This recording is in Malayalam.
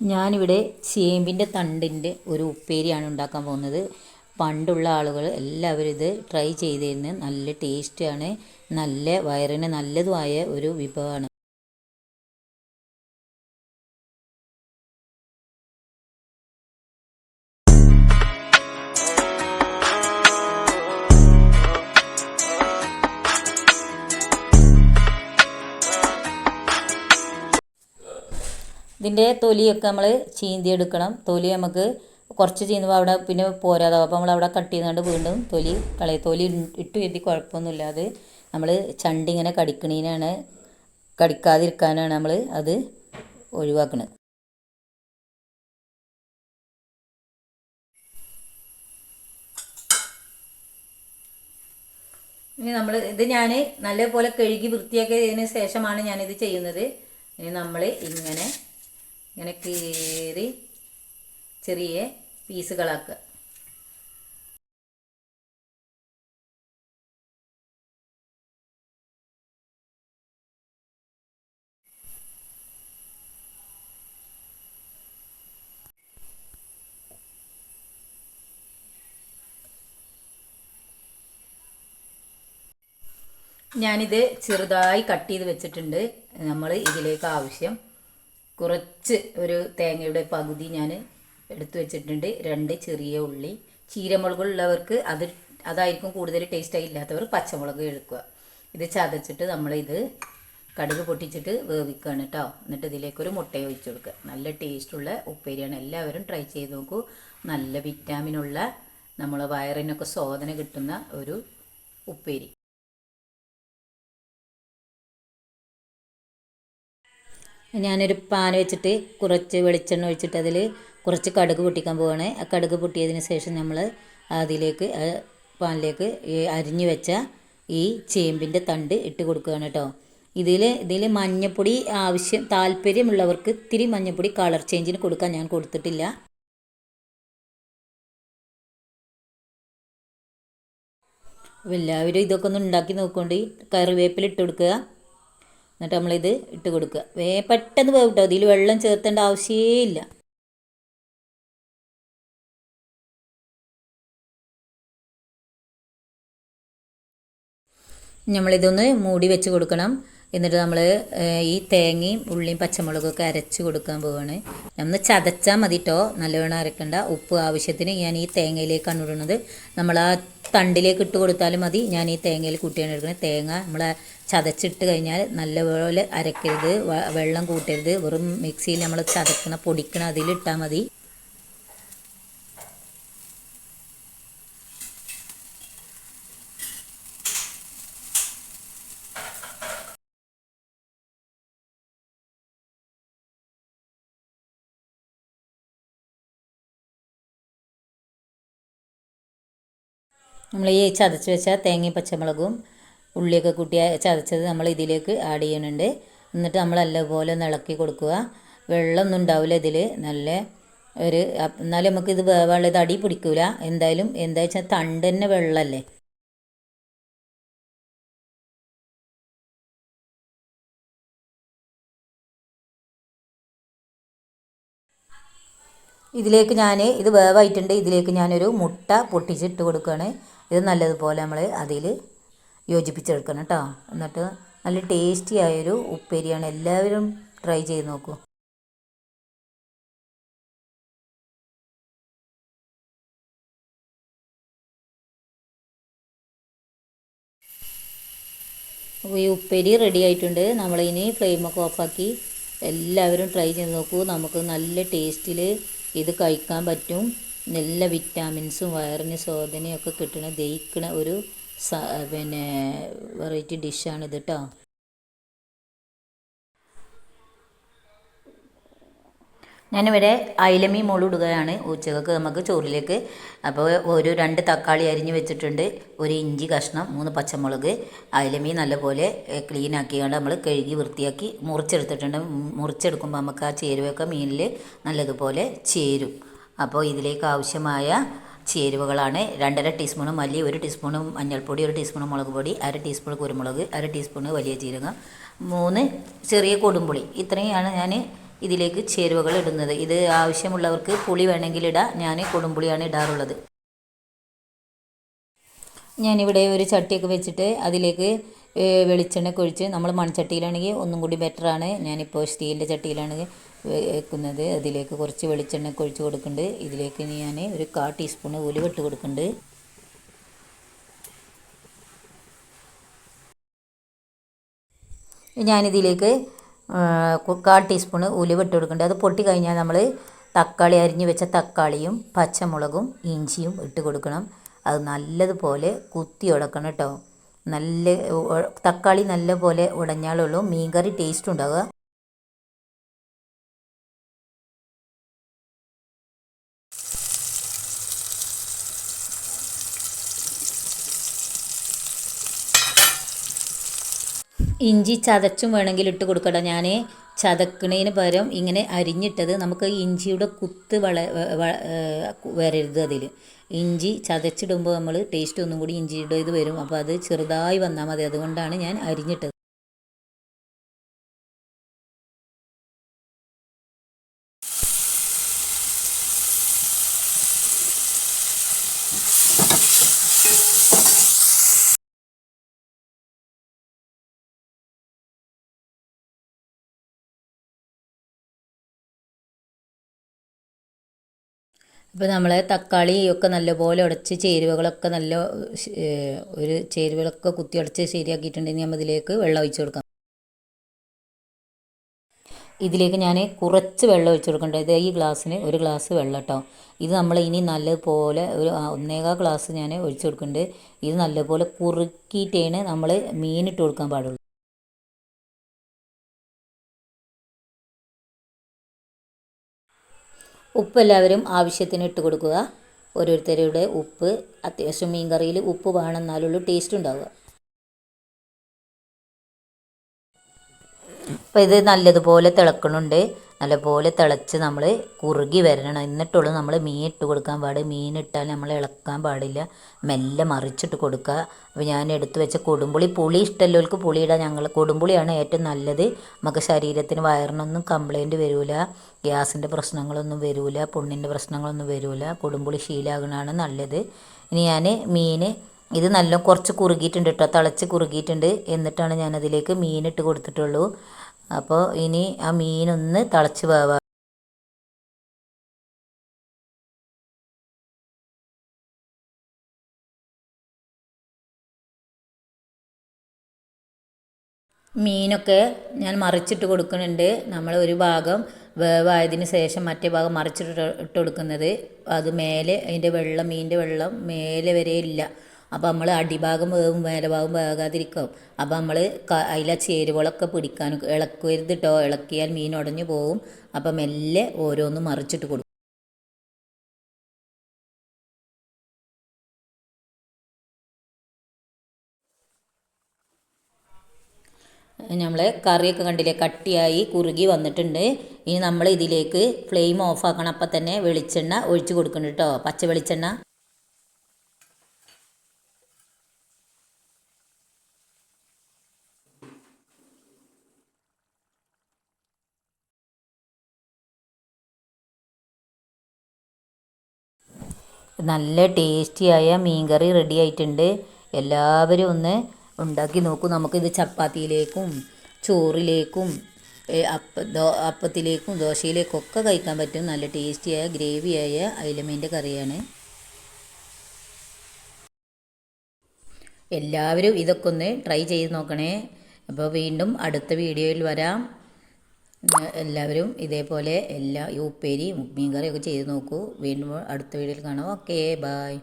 ഞാനിവിടെ ചേമ്പിന്റെ തണ്ടിന്റെ ഒരു ഉപ്പേരിയാണ് ഉണ്ടാക്കാൻ പോകുന്നത്. പണ്ടുള്ള ആളുകൾ എല്ലാവരും ഇത് ട്രൈ ചെയ്തിരുന്നു നല്ല ടേസ്റ്റാണ് നല്ല വയറിന് നല്ലതുമായ ഒരു വിഭവമാണ്. ഇതിന്റെ തൊലിയൊക്കെ നമ്മൾ ചീന്തിയെടുക്കണം. തൊലി നമുക്ക് കുറച്ച് ചീന്തുമ്പോൾ അവിടെ പിന്നെ പോരാതാവും. അപ്പോൾ നമ്മൾ അവിടെ കട്ട് ചെയ്യുന്നുണ്ട് വീണ്ടും തൊലി കളയും തൊലി ഇട്ട് കരുതി കുഴപ്പമൊന്നുമില്ല. അത് നമ്മൾ ചണ്ടി ഇങ്ങനെ കടിക്കണീനാണ്. കടിക്കാതിരിക്കാനാണ് നമ്മൾ അത് ഒഴിവാക്കുന്നത് ഇനി നമ്മൾ ഇത് ഞാൻ നല്ലപോലെ കഴുകി വൃത്തിയാക്കിയതിന് ശേഷമാണ് ഞാനിത് ചെയ്യുന്നത്. ഇനി നമ്മൾ ഇങ്ങനെ ഇങ്ങനെ കീറി ചെറിയ പീസുകളാക്കുക. ഞാനിത് ചെറുതായി കട്ട് ചെയ്ത് വെച്ചിട്ടുണ്ട്. നമ്മൾ ഇതിലേക്ക് ആവശ്യം കുറച്ച് ഒരു തേങ്ങയുടെ പകുതി ഞാൻ എടുത്തു വെച്ചിട്ടുണ്ട്. രണ്ട് ചെറിയ ഉള്ളി. ചീരമുളകുള്ളവർക്ക് അത് അതായിരിക്കും കൂടുതൽ ടേസ്റ്റായി ഇല്ലാത്തവർ പച്ചമുളക് എടുക്കുക. ഇത് ചതച്ചിട്ട് നമ്മളിത് കടുക് പൊട്ടിച്ചിട്ട് വേവിക്കുകയാണ് കേട്ടോ എന്നിട്ട് ഇതിലേക്ക് ഒരു മുട്ട ഒഴിച്ച് കൊടുക്കുക. നല്ല ടേസ്റ്റുള്ള ഉപ്പേരിയാണ്. എല്ലാവരും ട്രൈ ചെയ്ത് നോക്കൂ. നല്ല വിറ്റാമിനുള്ള നമ്മളെ വയറിനൊക്കെ ശോധന കിട്ടുന്ന ഒരു ഉപ്പേരി. ഞാനൊരു പാൻ വെച്ചിട്ട് കുറച്ച് വെളിച്ചെണ്ണ ഒഴിച്ചിട്ട് അതിൽ കുറച്ച് കടുക് പൊട്ടിക്കാൻ പോവുകയാണ് ആ കടുക് പൊട്ടിയതിന് ശേഷം നമ്മൾ അതിലേക്ക് പാനിലേക്ക് അരിഞ്ഞു വെച്ച ഈ ചേമ്പിന്റെ തണ്ട് ഇട്ട് കൊടുക്കുകയാണ് കേട്ടോ. ഇതിൽ ഇതിൽ മഞ്ഞപ്പൊടി ആവശ്യം താല്പര്യമുള്ളവർക്ക് ഇത്തിരി മഞ്ഞപ്പൊടി കളർ ചേഞ്ചിന് കൊടുക്കാൻ ഞാൻ കൊടുത്തിട്ടില്ല. എല്ലാവരും ഇതൊക്കെ ഒന്ന് ഉണ്ടാക്കി നോക്കൊണ്ട് കറിവേപ്പില ഇട്ട് കൊടുക്കുക. എന്നിട്ട് നമ്മളിത് ഇട്ട് കൊടുക്കുക. വേ പെട്ടെന്ന് വേവ് ഇതിൽ വെള്ളം ചേർത്തേണ്ട ആവശ്യമേ ഇല്ല. നമ്മളിതൊന്ന് മൂടി വെച്ച് കൊടുക്കണം. എന്നിട്ട് നമ്മൾ ഈ തേങ്ങയും ഉള്ളിയും പച്ചമുളകൊക്കെ അരച്ച് കൊടുക്കാൻ പോവാണ്. ഒന്ന് ചതച്ചാൽ മതി കേട്ടോ നല്ലവണ്ണം അരക്കണ്ട. ഉപ്പ് ആവശ്യത്തിന് ഞാൻ ഈ തേങ്ങയിലേക്കാണ് ഇടുന്നത് നമ്മൾ ആ തണ്ടിലേക്ക് ഇട്ട് കൊടുത്താലും മതി. ഞാൻ ഈ തേങ്ങയിൽ കൂട്ടിയാണ് എടുക്കുന്നത്. തേങ്ങ നമ്മൾ ചതച്ചിട്ട് കഴിഞ്ഞാൽ നല്ലപോലെ അരക്കരുത്. വെള്ളം കൂട്ടരുത്. വെറും മിക്സിയിൽ നമ്മൾ ചതക്കണ പൊടിക്കണ അതിലിട്ടാൽ മതി. നമ്മൾ ഈ ചതച്ച് വെച്ച തേങ്ങയും പച്ചമുളകും ഉള്ളിയൊക്കെ കൂട്ടി ചതച്ചത് നമ്മൾ ഇതിലേക്ക് ആഡ് ചെയ്യുന്നുണ്ട്. എന്നിട്ട് നമ്മൾ നല്ലപോലെ ഒന്ന് ഇളക്കി കൊടുക്കുക. വെള്ളമൊന്നും ഉണ്ടാവില്ല ഇതിൽ നല്ല ഒരു എന്നാലും നമുക്ക് ഇത് വേവാനുള്ള ഇത് അടി പിടിക്കില്ല എന്തായാലും എന്താ വെച്ചാൽ തണ്ട് തന്നെ വെള്ളമല്ലേ ഇതിലേക്ക് ഞാൻ ഇത് വേവായിട്ടുണ്ട്. ഇതിലേക്ക് ഞാനൊരു മുട്ട പൊട്ടിച്ചിട്ട് കൊടുക്കുകയാണ് ഇത് നല്ലതുപോലെ നമ്മൾ അതിൽ യോജിപ്പിച്ചെടുക്കണം കേട്ടോ. എന്നിട്ട് നല്ല ടേസ്റ്റി ആയൊരു ഉപ്പേരിയാണ്. എല്ലാവരും ട്രൈ ചെയ്ത് നോക്കൂ. ഈ ഉപ്പേരി റെഡി ആയിട്ടുണ്ട്. നമ്മളിനി ഫ്ലെയിമൊക്കെ ഓഫാക്കി എല്ലാവരും ട്രൈ ചെയ്ത് നോക്കൂ. നമുക്ക് നല്ല ടേസ്റ്റിൽ ഇത് കഴിക്കാൻ പറ്റും. നല്ല വിറ്റാമിൻസും വയറിന് ശോധനയൊക്കെ കിട്ടണ ദഹിക്കണ ഒരു പിന്നെ വെറൈറ്റി ഡിഷാണിത് കേട്ടോ ഞാനിവിടെ അയിലമീൻ മുളിടുകയാണ് ഉച്ചയ്ക്ക് നമുക്ക് ചോറിലേക്ക്. അപ്പോൾ ഒരു രണ്ട് തക്കാളി അരിഞ്ഞ് വെച്ചിട്ടുണ്ട്. ഒരു ഇഞ്ചി കഷ്ണം മൂന്ന് പച്ചമുളക് അയിലമീൻ നല്ലപോലെ ക്ലീൻ ആക്കിയാണ്ട് നമ്മൾ കഴുകി വൃത്തിയാക്കി മുറിച്ചെടുത്തിട്ടുണ്ട്. മുറിച്ചെടുക്കുമ്പോൾ നമുക്ക് ആ ചേരുവയൊക്കെ മീനിൽ നല്ലതുപോലെ ചേരും. അപ്പോൾ ഇതിലേക്ക് ആവശ്യമായ ചേരുവകളാണ്. രണ്ടര ടീസ്പൂൺ മല്ലി ഒരു ടീസ്പൂൺ മഞ്ഞൾപ്പൊടി ഒരു ടീസ്പൂൺ മുളക് പൊടി അര ടീസ്പൂൺ കുരുമുളക് അര ടീസ്പൂൺ വലിയ ജീരകം മൂന്ന് ചെറിയ കൊടുമ്പുളി ഇത്രയാണ് ഞാൻ ഇതിലേക്ക് ചേരുവകൾ ഇടുന്നത്. ഇത് ആവശ്യമുള്ളവർക്ക് പുളി വേണമെങ്കിൽ ഇടാം. ഞാൻ കൊടുമ്പുളിയാണ് ഇടാറുള്ളത്. ഞാനിവിടെ ഒരു ചട്ടിയൊക്കെ വെച്ചിട്ട് അതിലേക്ക് വെളിച്ചെണ്ണ ഒഴിച്ച് നമ്മൾ മൺചട്ടിയിലാണെങ്കിൽ ഒന്നും കൂടി ബെറ്ററാണ് ഞാനിപ്പോൾ സ്റ്റീലിന്റെ ചട്ടിയിലാണ് വെ- വെക്കുന്നത് അതിലേക്ക് കുറച്ച് വെളിച്ചെണ്ണ ഒഴിച്ച് കൊടുക്കുന്നുണ്ട് ഇതിലേക്ക് ഞാൻ ഒരു കാ ടീസ്പൂൺ ഉലുവിട്ട് കൊടുക്കുന്നുണ്ട് ഞാനിതിലേക്ക് കാ ടീസ്പൂണ് ഉലുവിട്ട് കൊടുക്കുന്നുണ്ട് അത് പൊട്ടി കഴിഞ്ഞാൽ നമ്മൾ തക്കാളി അരിഞ്ഞ് വെച്ച തക്കാളിയും പച്ചമുളകും ഇഞ്ചിയും ഇട്ട് കൊടുക്കണം അത് നല്ലതുപോലെ കുത്തി ഉടക്കണം കേട്ടോ നല്ല തക്കാളി നല്ലപോലെ ഉടഞ്ഞാലുള്ളൂ മീൻകറി ടേസ്റ്റ് ഉണ്ടാവുക ഇഞ്ചി ചതച്ചും വേണമെങ്കിൽ ഇട്ട് കൊടുക്കട്ടെ. ഞാൻ ചതക്കണതിന് പകരം ഇങ്ങനെ അരിഞ്ഞിട്ടത് നമുക്ക് ഇഞ്ചിയുടെ കുത്ത് വള വരരുത് അതിൽ ഇഞ്ചി ചതച്ചിടുമ്പോൾ നമ്മൾ ടേസ്റ്റ് ഒന്നും കൂടി ഇഞ്ചിയുടെ ഇത് വരും. അപ്പോൾ അത് ചെറുതായി വന്നാൽ മതി. അതുകൊണ്ടാണ് ഞാൻ അരിഞ്ഞിട്ടത്. അപ്പോൾ നമ്മൾ തക്കാളി ഒക്കെ നല്ലപോലെ ഉടച്ച് ചേരുവകളൊക്കെ നല്ല ഒരു ചേരുവകളൊക്കെ കുത്തി ഉടച്ച് ശരിയാക്കിയിട്ടുണ്ടെങ്കിൽ നമ്മൾ ഇതിലേക്ക് വെള്ളം ഒഴിച്ചു കൊടുക്കാം. ഇതിലേക്ക് ഞാൻ കുറച്ച് വെള്ളം ഒഴിച്ചു കൊടുക്കേണ്ടത് ഈ ഗ്ലാസ്സിന് ഒരു ഗ്ലാസ് വെള്ളം കേട്ടോ. ഇത് നമ്മൾ ഇനി നല്ലതുപോലെ ഒരു ഒന്നേകാ ഗ്ലാസ് ഞാൻ ഒഴിച്ചു കൊടുക്കുന്നുണ്ട് ഇത് നല്ലപോലെ കുറുക്കിയിട്ടാണ് നമ്മൾ മീനിട്ട് കൊടുക്കാൻ പാടുള്ളൂ. ഉപ്പ് എല്ലാവരും ആവശ്യത്തിന് ഇട്ട് കൊടുക്കുക. ഓരോരുത്തരുടെ ഉപ്പ് അത്യാവശ്യം മീൻ കറിയിൽ ഉപ്പ് വേണം എന്നാലുള്ളൂ ടേസ്റ്റ് ഉണ്ടാവുക. അപ്പോൾ ഇത് നല്ലതുപോലെ തിളക്കണുണ്ട്. നല്ലപോലെ തിളച്ച് നമ്മൾ കുറുകി വരണം. എന്നിട്ടുള്ളൂ നമ്മൾ മീൻ ഇട്ട് കൊടുക്കാൻ പാട്. മീൻ ഇട്ടാൽ നമ്മൾ ഇളക്കാൻ പാടില്ല. മെല്ലെ മറിച്ചിട്ട് കൊടുക്കുക. അപ്പോൾ ഞാൻ എടുത്തു വെച്ച കൊടുമ്പുളി. പുളി ഇഷ്ടമുള്ളവർക്ക് പുളി ഇടാൻ ഞങ്ങൾ കൊടുമ്പുളിയാണ് ഏറ്റവും നല്ലത്. നമുക്ക് ശരീരത്തിന് വയറിനൊന്നും കംപ്ലൈന്റ് വരില്ല ഗ്യാസിന്റെ പ്രശ്നങ്ങളൊന്നും വരില്ല പുണ്ണിന്റെ പ്രശ്നങ്ങളൊന്നും വരില്ല കൊടുമ്പുളി ശീലാകണമാണ് നല്ലത്. ഇനി ഞാൻ മീൻ ഇത് നല്ല കുറച്ച് കുറുകിയിട്ടുണ്ട് കേട്ടോ. തിളച്ച് കുറുകിയിട്ടുണ്ട്. എന്നിട്ടാണ് ഞാനതിലേക്ക് മീനിട്ട് കൊടുത്തിട്ടുള്ളൂ. അപ്പോൾ ഇനി ആ മീനൊന്ന് തിളച്ച് വേവാ. മീനൊക്കെ ഞാൻ മറിച്ചിട്ട് കൊടുക്കുന്നുണ്ട്. നമ്മൾ ഒരു ഭാഗം വേവായതിന് ശേഷം മറ്റേ ഭാഗം മറിച്ചിട്ട് ഇട്ട് കൊടുക്കുന്നത്. അത് മേലെ അതിന്റെ വെള്ളം മീനിന്റെ വെള്ളം മേലെ വരെ ഇല്ല. അപ്പോൾ നമ്മൾ അടിഭാഗം വേവും മേലഭാഗം വേകാതിരിക്കും. അപ്പോൾ നമ്മൾ അതിലെ ചേരുവകളൊക്കെ പിടിക്കാൻ ഇളക്കരുത് കേട്ടോ ഇളക്കിയാൽ മീൻ ഉടഞ്ഞു പോകും അപ്പം മെല്ലെ ഓരോന്നും മറിച്ചിട്ട് കൊടുക്കും. നമ്മൾ കറിയൊക്കെ കണ്ടില്ലേ? കട്ടിയായി കുറുകി വന്നിട്ടുണ്ട്. ഇനി നമ്മൾ ഇതിലേക്ക് ഫ്ലെയിം ഓഫ് ആക്കണം. അപ്പം തന്നെ വെളിച്ചെണ്ണ ഒഴിച്ച് കൊടുക്കണം കേട്ടോ. പച്ച വെളിച്ചെണ്ണ. നല്ല ടേസ്റ്റിയായ മീൻകറി റെഡി ആയിട്ടുണ്ട്. എല്ലാവരും ഒന്ന് ഉണ്ടാക്കി നോക്കൂ. നമുക്കിത് ചപ്പാത്തിയിലേക്കും ചോറിലേക്കും അപ്പ ദോ അപ്പത്തിലേക്കും ദോശയിലേക്കും ഒക്കെ കഴിക്കാൻ പറ്റും. നല്ല ടേസ്റ്റിയായ ഗ്രേവിയായ അയിലമീന്റെ കറിയാണ്. എല്ലാവരും ഇതൊക്കെ ഒന്ന് ട്രൈ ചെയ്ത് നോക്കണേ. അപ്പോൾ വീണ്ടും അടുത്ത വീഡിയോയിൽ വരാം. എല്ലാവരും ഇതേപോലെ എല്ലാ ഈ ഉപ്പേരി മീൻ കറിയൊക്കെ ചെയ്ത് നോക്കൂ. വീണ്ടും അടുത്ത വീഡിയോയിൽ കാണാം. Okay bye